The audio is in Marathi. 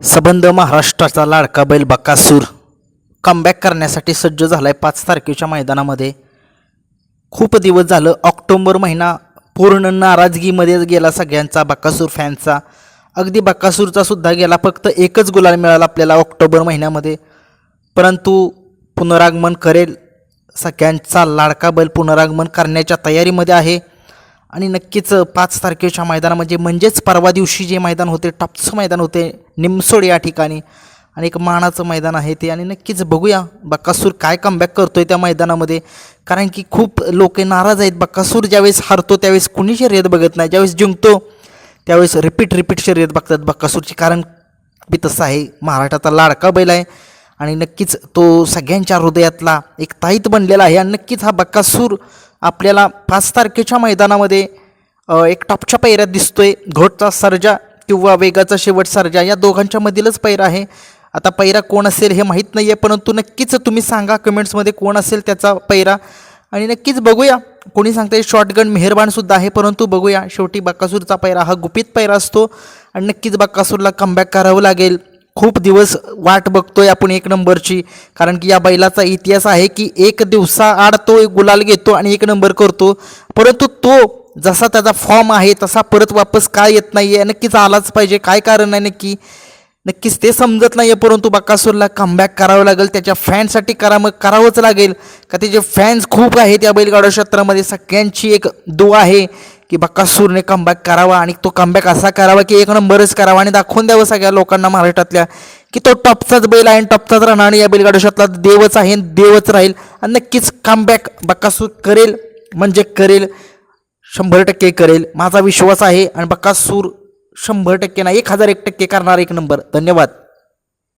सबंध महाराष्ट्राचा लाडका बैल बकासूर. कमबॅक करण्यासाठी सज्ज झाला आहे पाच तारखेच्या मैदानामध्ये. खूप दिवस झालं ऑक्टोंबर महिना पूर्ण नाराजगीमध्येच गेला सगळ्यांचा बकासूर फॅनचा. अगदी बकासूरचा सुद्धा गेला फक्त एकच गुलाल मिळाला आपल्याला ऑक्टोबर महिन्यामध्ये. परंतु पुनरागमन करेल सगळ्यांचा लाडका बैल पुनरागमन करण्याच्या तयारीमध्ये आहे. आणि नक्कीच पाच तारखेच्या मैदानामध्ये म्हणजेच परवा दिवशी जे मैदान होते टॉपचं मैदान होते निमसोड या ठिकाणी. आणि एक मानाचं मैदान आहे ते. आणि नक्कीच बघूया बक्कासूर काय कमबॅक आहे त्या मैदानामध्ये. कारण की खूप लोक नाराज आहेत. बक्कासूर ज्यावेळेस हारतो त्यावेळेस कुणी शर्यत बघत नाही. ज्यावेळेस जिंकतो त्यावेळेस रिपीट रिपीट शर्यत बघतात बक्कासूरची कारण बी तसं आहे महाराष्ट्राचा लाडका बैल आहे. आणि नक्कीच तो सगळ्यांच्या हृदयातला एक ताईत बनलेला आहे. आणि नक्कीच हा बक्कासूर आपल्याला पाच तारखेच्या मैदानामध्ये एक टॉपच्या पैऱ्यात दिसतोय. घोटचा सर्जा किंवा वेगाचा शेवट सर्जा या दोघांच्या मधीलच पैरा आहे. आता पैरा कोण असेल हे माहीत नाही आहे परंतु नक्कीच तुम्ही सांगा कमेंट्समध्ये कोण असेल त्याचा पैरा आणि नक्कीच बघूया कोणी सांगते शॉर्टगन मेहरबानसुद्धा आहे परंतु बघूया शेवटी बक्कासूरचा पैरा हा गुपित पैरा असतो. आणि नक्कीच बक्कासूरला कमबॅक करावं लागेल. खूप दिवस वाट बघतोय आपण एक नंबरची. कारण की या बैलाचा इतिहास आहे की एक दिवसाआड तो एक गुलाल घेतो आणि एक नंबर करतो. परंतु तो जसा त्याचा फॉर्म आहे तसा परत वापस काय येत नाही आहे नक्कीच आलाच पाहिजे. काय कारण आहे नक्की? नक्कीच ते समजत नाही आहे परंतु बकासूरला कमबॅक करावं लागेल. त्याच्या फॅनसाठी करा मग करावंच लागेल. का त्याचे फॅन्स खूप आहेत या बैलगाडा क्षेत्रामध्ये सगळ्यांची एक दुआ आहे. की बकासूरने कमबॅक करावा आणि तो कमबॅक असा करावा की एक नंबरच करावा आणि दाखवून द्यावं सगळ्या लोकांना महाराष्ट्रातल्या की तो टॉपचाच बैल आहे आणि टॉपचाच राहणार आणि या बैलगाडोशातला देवच आहे आणि देवच राहील आणि नक्कीच कमबॅक बक्कासूर करेल म्हणजे करेल शंभर टक्के करेल. माझा विश्वास आहे आणि बक्कासूर शंभर टक्के ना एक हजार एक टक्के करणार एक नंबर. धन्यवाद.